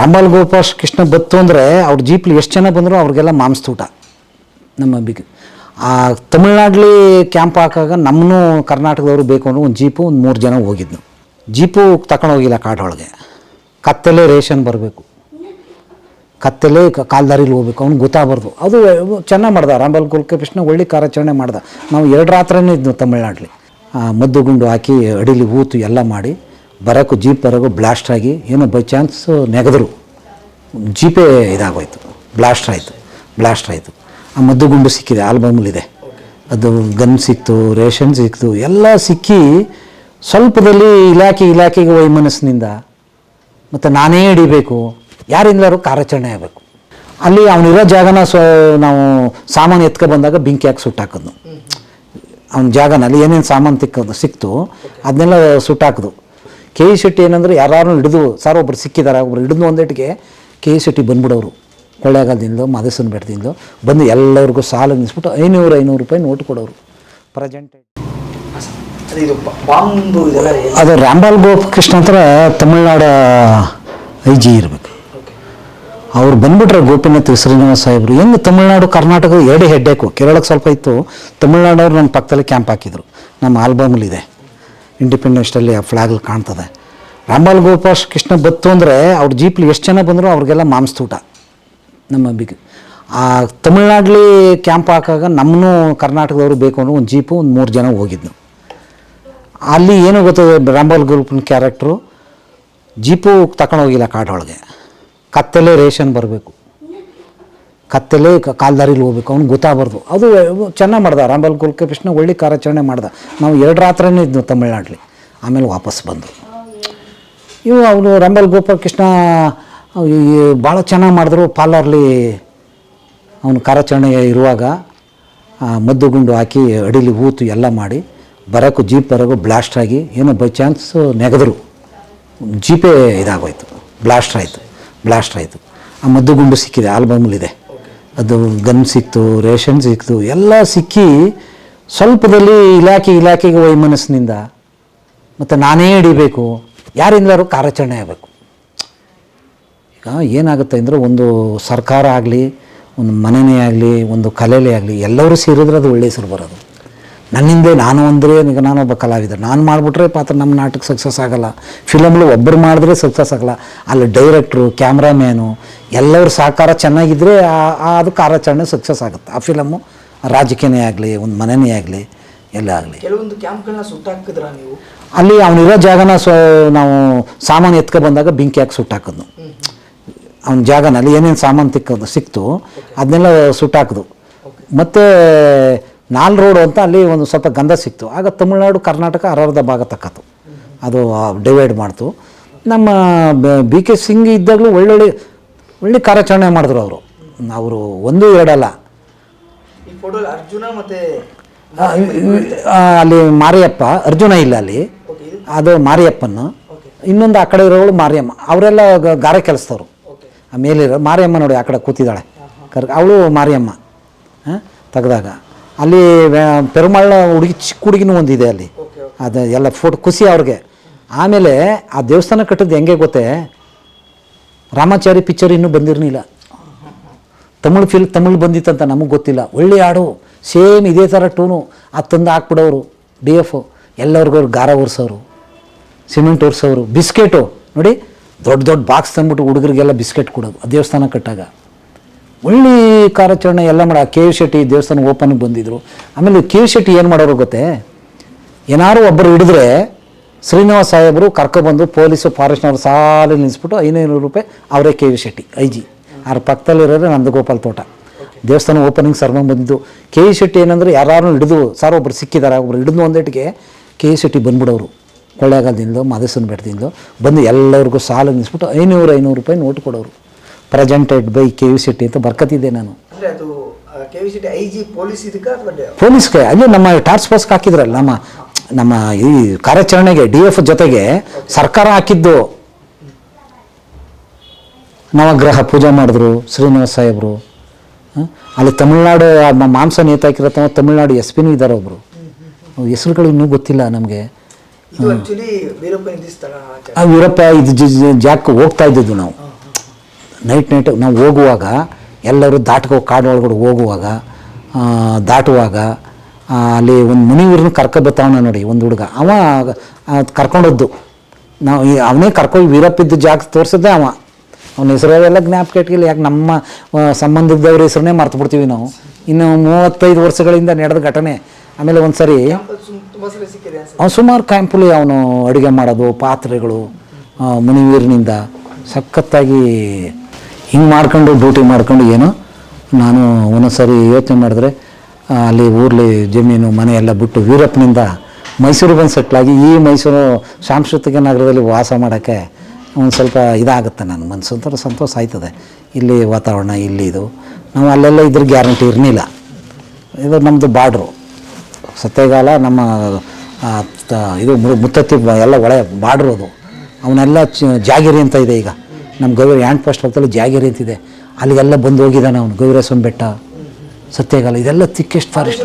ರಾಂಬಾಲ್ ಗೋಪಾಲ್ ಕೃಷ್ಣ ಬತ್ತು ಅಂದರೆ ಅವ್ರ ಜೀಪ್ಲಿ ಎಷ್ಟು ಜನ ಬಂದರೂ ಅವ್ರಿಗೆಲ್ಲ ಮಾಂಸ್ತೂಟ ನಮ್ಮ ಬಿಗ್ ಆ ತಮಿಳ್ನಾಡಲಿ ಕ್ಯಾಂಪ್ ಹಾಕಾಗ ನಮ್ಮನ್ನು ಕರ್ನಾಟಕದವರು ಬೇಕು ಅಂದ್ರೆ ಒಂದು ಜೀಪು, ಒಂದು ಮೂರು ಜನ ಹೋಗಿದ್ನು. ಜೀಪು ತಕೊಂಡು ಹೋಗಿಲ್ಲ ಕಾಡೊಳಗೆ ಕತ್ತಲೆ ರೇಷನ್ ಬರಬೇಕು. ಕತ್ತಲೆ ಕಾಲ್ದಾರಿಲಿ ಹೋಗ್ಬೇಕು ಅವ್ನು ಗೊತ್ತಾಗಬಾರ್ದು. ಅದು ಚೆನ್ನಾಗಿ ಮಾಡ್ದ. ರಾಂಬಾಲ್ ಕೃಷ್ಣ ಒಳ್ಳೆ ಕಾರ್ಯಾಚರಣೆ ಮಾಡ್ದ. ನಾವು ಎರಡು ರಾತ್ರಿನೇ ಇದ್ವು ತಮಿಳ್ನಾಡಲಿ. ಮದ್ದು ಗುಂಡು ಹಾಕಿ ಅಡಿಲಿ ಹೂತು ಎಲ್ಲ ಮಾಡಿ. ಬರೋಕ್ಕೂ ಜೀಪ್ ಬರೋಕ್ಕೂ ಬ್ಲಾಸ್ಟ್ ಆಗಿ ಏನೋ ಬೈ ಚಾನ್ಸ್ ನೆಗೆದ್ರು. ಜೀಪೇ ಇದಾಗೋಯ್ತು. ಬ್ಲಾಸ್ಟ್ ಆಯಿತು. ಬ್ಲಾಸ್ಟ್ ಆಯಿತು. ಆ ಮದ್ದು ಗುಂಡು ಸಿಕ್ಕಿದೆ ಆಲ್ಬಮ್ಲಿದೆ ಅದು ಗನ್ ಸಿಕ್ತು ರೇಷನ್ ಸಿಕ್ತು ಎಲ್ಲ ಸಿಕ್ಕಿ ಸ್ವಲ್ಪದಲ್ಲಿ ಇಲಾಖೆ ಇಲಾಖೆಗೆ ವೈಮನಸ್ಸಿನಿಂದ ಮತ್ತು ನಾನೇ ಹಿಡಿಬೇಕು. ಯಾರಿಂದಲಾರು ಕಾರ್ಯಾಚರಣೆ ಆಗಬೇಕು. ಅಲ್ಲಿ ಅವನಿರೋ ಜಾಗನ ಸ್ವ ನಾವು ಸಾಮಾನು ಎತ್ಕೊ ಬಂದಾಗ ಬೆಂಕಿ ಹಾಕಿ ಸುಟ್ಟಾಕಿದ್ನು ಅವ್ನ ಜಾಗನಲ್ಲಿ ಏನೇನು ಸಾಮಾನು ತಿಕ್ಕೋದು ಸಿಕ್ತು. ಅದನ್ನೆಲ್ಲ ಸುಟ್ಟಾಕಿದು ಕೆ ಇ ಶೆಟ್ಟಿ ಏನಂದ್ರೆ ಯಾರು ಹಿಡಿದು ಸರ್ ಒಬ್ರು ಸಿಕ್ಕಿದ್ದಾರೆ ಒಬ್ರು ಹಿಡಿದು ಒಂದೇಟಿಗೆ ಕೆ ಇ ಶೆಟ್ಟಿ ಬಂದ್ಬಿಡೋರು. ಕೊಳ್ಳೇಗಾಲದಿಂದ ಮದಸನ ಬೆಟ್ಟದಿಂದ ಬಂದು ಎಲ್ಲರಿಗೂ ಸಾಲ ನಿಲ್ಲಿಸ್ಬಿಟ್ಟು ಐನೂರು ಐನೂರು ರೂಪಾಯಿ ನೋಟ್ ಕೊಡೋರು. ಪ್ರೆಸೆಂಟ್ ಅದೇ ರಾಮ್ಬಾಲ್ ಗೋಪಕೃಷ್ಣ ಹತ್ರ ತಮಿಳ್ನಾಡು ಐ ಜಿ ಇರಬೇಕು ಅವ್ರು ಬಂದ್ಬಿಟ್ರೆ ಗೋಪಿನಾಥ್ ಶ್ರೀನಿವಾಸ ಸಾಹೇಬ್ರು ಹೆಂಗೆ ತಮಿಳ್ನಾಡು ಕರ್ನಾಟಕ ಎರಡೇ ಹೆಡ್ಡೇಕು ಕೇರಳಕ್ಕೆ ಸ್ವಲ್ಪ ಇತ್ತು ತಮಿಳ್ನಾಡವ್ರು ನಮ್ಮ ಪಕ್ಕದಲ್ಲಿ ಕ್ಯಾಂಪ್ ಹಾಕಿದ್ರು. ನಮ್ಮ ಆಲ್ಬಮಲ್ಲಿದೆ ಇಂಡಿಪೆಂಡೆನ್ಸ್ಡಲ್ಲಿ ಆ ಫ್ಲಾಗ್ ಕಾಣ್ತದೆ. ರಾಂಬಾಲ್ ಗೋಪಾಲ್ ಕೃಷ್ಣ ಬತ್ತು ಅಂದರೆ ಅವ್ರ ಜೀಪ್ಲಿ ಎಷ್ಟು ಜನ ಬಂದರೂ ಅವ್ರಿಗೆಲ್ಲ ಮಾಂಸ್ತೂಟ ನಮ್ಮ ಬಿಗ್ ಆ ತಮಿಳ್ನಾಡಲ್ಲಿ ಕ್ಯಾಂಪ್ ಹಾಕಾಗ ನಮ್ಮನ್ನು ಕರ್ನಾಟಕದವರು ಬೇಕು ಅಂದ್ರೆ ಒಂದು ಜೀಪು ಒಂದು ಮೂರು ಜನ ಹೋಗಿದ್ನು. ಅಲ್ಲಿ ಏನು ಗೊತ್ತದೆ ರಾಂಬಾಲ್ ಗ್ರೂಪ್ನ ಕ್ಯಾರೆಕ್ಟ್ರು? ಜೀಪು ತಕೊಂಡೋಗಿಲ್ಲ ಕಾಡೊಳಗೆ. ಕತ್ತಲೆ ರೇಷನ್ ಬರಬೇಕು. ಕತ್ತಲೆ ಕಾಲ್ದಾರಿಲಿ ಹೋಗ್ಬೇಕು. ಅವ್ನು ಗೊತ್ತಾಗಬಾರ್ದು. ಅದು ಚೆನ್ನಾಗಿ ಮಾಡ್ದ. ರಾಂಬಾಲ್ ಕೃಷ್ಣ ಒಳ್ಳೆ ಕಾರ್ಯಾಚರಣೆ ಮಾಡ್ದ. ನಾವು ಎರಡು ರಾತ್ರಿನೇ ಇದ್ದು ತಮಿಳ್ನಾಡಲ್ಲಿ ಆಮೇಲೆ ವಾಪಸ್ ಬಂದರು ಇವು ಅವನು ರಂಬಲ್ ಗೋಪಾಲ್ ಕೃಷ್ಣ ಭಾಳ ಚೆನ್ನಾಗಿ ಮಾಡಿದ್ರು ಪಾರ್ಲರ್ಲಿ ಅವನು ಕಾರ್ಯಾಚರಣೆ ಇರುವಾಗ. ಮದ್ದು ಗುಂಡು ಹಾಕಿ ಅಡಿಲಿ ಊತು ಎಲ್ಲ ಮಾಡಿ ಬರೋಕ್ಕೂ ಜೀಪ್ ಬರೋಕ್ಕೂ ಬ್ಲಾಸ್ಟ್ ಆಗಿ ಏನೋ ಬೈ ಚಾನ್ಸ್ ನೆಗೆದ್ರು. ಜೀಪೇ ಇದಾಗೋಯ್ತು. ಬ್ಲಾಸ್ಟ್ ಆಯಿತು. ಬ್ಲಾಸ್ಟ್ ಆಯಿತು. ಆ ಮದ್ದು ಗುಂಡು ಸಿಕ್ಕಿದೆ ಆಲ್ಬಮಲ್ಲಿದೆ ಅದು ಗನ್ ಸಿಕ್ತು, ರೇಷನ್ ಸಿಕ್ತು, ಎಲ್ಲ ಸಿಕ್ಕಿ ಸ್ವಲ್ಪದಲ್ಲಿ ಇಲಾಖೆ ಇಲಾಖೆಗೆ ವೈಮನಸ್ಸಿನಿಂದ ಮತ್ತು ನಾನೇ ಹಿಡಿಬೇಕು ಯಾರಿಂದಲಾರು ಕಾರ್ಯಾಚರಣೆ ಆಗಬೇಕು. ಈಗ ಏನಾಗುತ್ತೆ ಅಂದರೆ ಒಂದು ಸರ್ಕಾರ ಆಗಲಿ, ಒಂದು ಮನೆನೇ ಆಗಲಿ, ಒಂದು ಕಲೆಯೇ ಆಗಲಿ, ಎಲ್ಲರೂ ಸೇರಿದ್ರೆ ಅದು ಒಳ್ಳೆಯ ಹೆಸರು ಬರೋದು. ನನ್ನಿಂದೆ ನಾನು ಅಂದರೆ ಈಗ ನಾನೊಬ್ಬ ಕಲಾವಿದ. ನಾನು ಮಾಡಿಬಿಟ್ರೆ ಪಾತ್ರ ನಮ್ಮ ನಾಟಕ ಸಕ್ಸಸ್ ಆಗಲ್ಲ. ಫಿಲಮ್ಲು ಒಬ್ಬರು ಮಾಡಿದ್ರೆ ಸಕ್ಸಸ್ ಆಗಲ್ಲ. ಅಲ್ಲಿ ಡೈರೆಕ್ಟ್ರು ಕ್ಯಾಮ್ರಾಮ್ಯಾನು ಎಲ್ಲರ ಸಹಕಾರ ಚೆನ್ನಾಗಿದ್ದರೆ ಅದು ಕಾರ್ಯಾಚರಣೆ ಸಕ್ಸಸ್ ಆಗುತ್ತೆ. ಆ ಫಿಲಮ್ಮು ರಾಜಕೀಯನೇ ಆಗಲಿ ಒಂದು ಮನೆಯೇ ಆಗಲಿ ಎಲ್ಲ ಆಗಲಿ. ಕೆಲವೊಂದು ಕ್ಯಾಂಪ್ಗಳನ್ನ ಸುಟ್ಟಾಕಿದ್ರ ನೀವು? ಅಲ್ಲಿ ಅವನಿರೋ ಜಾಗನ ಸೊ ನಾವು ಸಾಮಾನು ಎತ್ಕೊ ಬಂದಾಗ ಬೆಂಕಿ ಹಾಕಿ ಸುಟ್ಟಾಕಿದ್ನು. ಅವನ ಜಾಗನಲ್ಲಿ ಏನೇನು ಸಾಮಾನು ತಿಕ್ಕೋದು ಸಿಕ್ತು ಅದನ್ನೆಲ್ಲ ಸುಟ್ಟಾಕಿದು. ಮತ್ತು ನಾಲ್ ರೋಡು ಅಂತ ಅಲ್ಲಿ ಒಂದು ಸ್ವಲ್ಪ ಗಂಧ ಸಿಕ್ತು. ಆಗ ತಮಿಳುನಾಡು ಕರ್ನಾಟಕ ಅರ್ಧ ಭಾಗ ತಕ್ಕತ್ತು ಅದು ಡಿವೈಡ್ ಮಾಡ್ತು. ನಮ್ಮ ಬಿ ಕೆ ಸಿಂಗ್ ಇದ್ದಾಗಲೂ ಒಳ್ಳೊಳ್ಳೆ ಒಳ್ಳೆ ಕಾರ್ಯಾಚರಣೆ ಮಾಡಿದ್ರು ಅವರು. ಅವರು ಒಂದು ಎರಡಲ್ಲ. ಅರ್ಜುನ ಮತ್ತೆ ಅಲ್ಲಿ ಮಾರಿಯಪ್ಪ ಅರ್ಜುನ ಇಲ್ಲ ಅಲ್ಲಿ. ಅದು ಮಾರಿಯಪ್ಪನ. ಇನ್ನೊಂದು ಆ ಕಡೆ ಇರೋಳು ಮಾರಿಯಮ್ಮ. ಅವರೆಲ್ಲ ಗಾರೆ ಕೆಲಸದವ್ರು. ಮೇಲಿರೋ ಮಾರಿಯಮ್ಮ ನೋಡಿ ಆ ಕಡೆ ಕೂತಿದ್ದಾಳೆ. ಕರ್ ಅವಳು ಮಾರಿಯಮ್ಮ ಹಾಂ ತೆಗ್ದಾಗ. ಅಲ್ಲಿ ಪೆರುಮಾಳ ಹುಡುಗಿ ಚಿಕ್ಕ ಹುಡುಗಿನೂ ಒಂದಿದೆ ಅಲ್ಲಿ. ಅದು ಎಲ್ಲ ಫೋಟೋ ಖುಷಿ ಅವ್ರಿಗೆ. ಆಮೇಲೆ ಆ ದೇವಸ್ಥಾನ ಕಟ್ಟಿದ್ದು ಹೆಂಗೆ ಗೊತ್ತೇ? ರಾಮಾಚಾರಿ ಪಿಕ್ಚರ್ ಇನ್ನೂ ಬಂದಿರಲಿಲ್ಲ. ತಮಿಳು ಫಿಲ್ ತಮಿಳು ಬಂದಿತ್ತಂತ ನಮಗೆ ಗೊತ್ತಿಲ್ಲ. ಒಳ್ಳೆ ಹಾಡು. ಸೇಮ್ ಇದೇ ಥರ ಟೂನು ಅದು ತಂದು ಹಾಕ್ಬಿಡೋರು ಡಿ ಎಫ್ ಎಲ್ಲರಿಗೂ ಅವ್ರು ಗಾರ ಒರೆಸೋರು ಸಿಮೆಂಟ್ ಒರೆಸೋರು ಬಿಸ್ಕೆಟು. ನೋಡಿ ದೊಡ್ಡ ದೊಡ್ಡ ಬಾಕ್ಸ್ ತಂದ್ಬಿಟ್ಟು ಹುಡುಗರಿಗೆಲ್ಲ ಬಿಸ್ಕೆಟ್ ಕೊಡೋದು ಆ ದೇವಸ್ಥಾನ ಕಟ್ಟಾಗ. ಒಳ್ಳೆ ಕಾರ್ಯಾಚರಣೆ ಎಲ್ಲ ಮಾಡ, ಕೆ ವಿ ಶೆಟ್ಟಿ ದೇವಸ್ಥಾನ ಓಪನ್ಗೆ ಬಂದಿದ್ರು. ಆಮೇಲೆ ಕೆ ವಿ ಶೆಟ್ಟಿ ಏನು ಮಾಡೋರು ಗೊತ್ತೇ? ಏನಾರು ಒಬ್ಬರು ಹಿಡಿದ್ರೆ ಶ್ರೀನಿವಾಸ ಸಾಹೇಬರು ಕರ್ಕೊಬಂದು ಪೊಲೀಸು ಫಾರೆಸ್ಟ್ನವ್ರು ಸಾಲಿ ನಿಲ್ಲಿಸ್ಬಿಟ್ಟು ಐನೂರು ರೂಪಾಯಿ ಅವರೇ K V Shetty I G ಅವ್ರ ಪಕ್ಕದಲ್ಲಿರೋದೇ ನಂದಗೋಪಾಲ್ ತೋಟ. ದೇವಸ್ಥಾನ ಓಪನಿಂಗ್ ಸರ್ಮಂಗ್ ಬಂದಿದ್ದು. ಕೆ ವಿ ಶೆಟ್ಟಿ ಏನಂದ್ರೆ ಯಾರು ಹಿಡಿದು, ಸರ್ ಒಬ್ರು ಸಿಕ್ಕಿದ್ದಾರೆ, ಒಬ್ರು ಹಿಡಿದು ಒಂದೇಟಿಗೆ ಕೆ ವಿ ಶೆಟ್ಟಿ ಬಂದ್ಬಿಡೋರು. ಕೊಳ್ಳೇಗಾಲದಿಂದ ಮದಸನ ಬೆಟ್ಟದಿಂದ ಬಂದು ಎಲ್ಲರಿಗೂ ಸಾಲ ನಿಲ್ಲಿಸ್ಬಿಟ್ಟು ಐನೂರು ಐನೂರು ರೂಪಾಯಿ ನೋಟ್ ಕೊಡೋರು. Presented by K V Shetty ಅಂತ ಬರ್ಕತ್ತಿದ್ದೆ ನಾನು. ಪೊಲೀಸ್ಗೆ ಅಲ್ಲಿ ನಮ್ಮ ಟಾಸ್ಕ್ ಫೋರ್ಸ್ಗೆ ಹಾಕಿದ್ರಲ್ಲ ನಮ್ಮ ನಮ್ಮ ಈ ಕಾರ್ಯಾಚರಣೆಗೆ ಡಿ ಎಫ್ ಜೊತೆಗೆ ಸರ್ಕಾರ ಹಾಕಿದ್ದು. ನವಗ್ರಹ ಪೂಜೆ ಮಾಡಿದ್ರು ಶ್ರೀನಿವಾಸ ಸಾಹೇಬರು? ಅಲ್ಲಿ ತಮಿಳ್ನಾಡು ಮಾಂಸ ನೇತಾಕಿರತ್ತ ತಮಿಳ್ನಾಡು ಎಸ್ ಪಿನೂ ಇದ್ದಾರೆ ಒಬ್ಬರು ಹೆಸರುಗಳು ಇನ್ನೂ ಗೊತ್ತಿಲ್ಲ ನಮಗೆ. ವೀರಪ್ಪ ಇದು ಜಾಕ್ ಹೋಗ್ತಾ ಇದ್ದಿದ್ದು ನಾವು. ನೈಟ್ ನೈಟ್ ನಾವು ಹೋಗುವಾಗ, ಎಲ್ಲರೂ ದಾಟ್ಕೋ ಕಾಡು ಒಳಗಡೆ ಹೋಗುವಾಗ ದಾಟುವಾಗ ಅಲ್ಲಿ ಒಂದು ಮುನಿವೀರನ್ನ ಕರ್ಕೊಬತ್ತವನ ನೋಡಿ, ಒಂದು ಹುಡುಗ. ಅವ ಕರ್ಕೊಂಡದ್ದು. ನಾವು ಅವನೇ ಕರ್ಕೊಂಡು ವೀರಪ್ಪಿದ್ದ ಜಾಗ ತೋರಿಸಿದ್ದೆ ಅವ. ಅವನ ಹೆಸರು ಎಲ್ಲ ಜ್ಞಾಪಕ ಇಟ್ಕಿಲ್ಲ, ಯಾಕೆ ನಮ್ಮ ಸಂಬಂಧದವ್ರ ಹೆಸ್ರನ್ನೇ ಮರ್ತು ಬಿಡ್ತೀವಿ ನಾವು. ಇನ್ನು ಮೂವತ್ತೈದು ವರ್ಷಗಳಿಂದ ನಡೆದ ಘಟನೆ. ಆಮೇಲೆ ಒಂದು ಸರಿ ಅವ್ನು ಸುಮಾರು ಕ್ಯಾಂಪಲ್ಲಿ ಅವನು ಅಡುಗೆ ಮಾಡೋದು, ಪಾತ್ರೆಗಳು ಮುನಿವೀರಿನಿಂದ ಸಖತ್ತಾಗಿ ಹಿಂಗೆ ಮಾಡ್ಕೊಂಡು, ಡ್ಯೂಟಿ ಮಾಡ್ಕೊಂಡು ಏನು ನಾನು ಒಂದೊಂದ್ಸರಿ ಯೋಚನೆ ಮಾಡಿದ್ರೆ ಅಲ್ಲಿ ಊರ್ಲಿ ಜಮೀನು, ಮನೆ ಎಲ್ಲ ಬಿಟ್ಟು ವೀರಪ್ಪನಿಂದ ಮೈಸೂರು ಬಂದು ಸೆಟ್ಲಾಗಿ ಈ ಮೈಸೂರು ಸಾಂಸ್ಕೃತಿಕ ನಗರದಲ್ಲಿ ವಾಸ ಮಾಡೋಕ್ಕೆ ಒಂದು ಸ್ವಲ್ಪ ಇದಾಗುತ್ತೆ ನನ್ನ ಮನಸ್ಸು ಒಂಥರ ಸಂತೋಷ ಆಯ್ತದೆ. ಇಲ್ಲಿ ವಾತಾವರಣ, ಇಲ್ಲಿ ಇದು. ನಾವು ಅಲ್ಲೆಲ್ಲ ಇದ್ರ ಗ್ಯಾರಂಟಿ ಇರಲಿಲ್ಲ ಇದು ನಮ್ಮದು ಬಾರ್ಡ್ರು ಸತ್ಯಗಾಲ ನಮ್ಮ ಇದು ಮುತ್ತತ್ತಿ ಎಲ್ಲ ಒಳೆ ಬಾರ್ಡ್ರು ಅದು. ಅವನ್ನೆಲ್ಲ ಜಾಗಿರಿ ಅಂತ ಇದೆ ಈಗ. ನಮ್ಮ ಗೌರಿ ಹ್ಯಾಂಡ್ ಪೋಸ್ಟ್ ಪಕ್ಕದಲ್ಲಿ ಜಾಗಿರಿ ಅಂತಿದೆ ಅಲ್ಲಿಗೆಲ್ಲ ಬಂದು ಹೋಗಿದ್ದಾನೆ ಅವನು. ಗೌರೇಶ್ವರ ಬೆಟ್ಟ ಸತ್ಯಗಾಲ, ಇದೆಲ್ಲ ತಿಕ್ಕೆಸ್ಟ್ ಫಾರೆಸ್ಟ್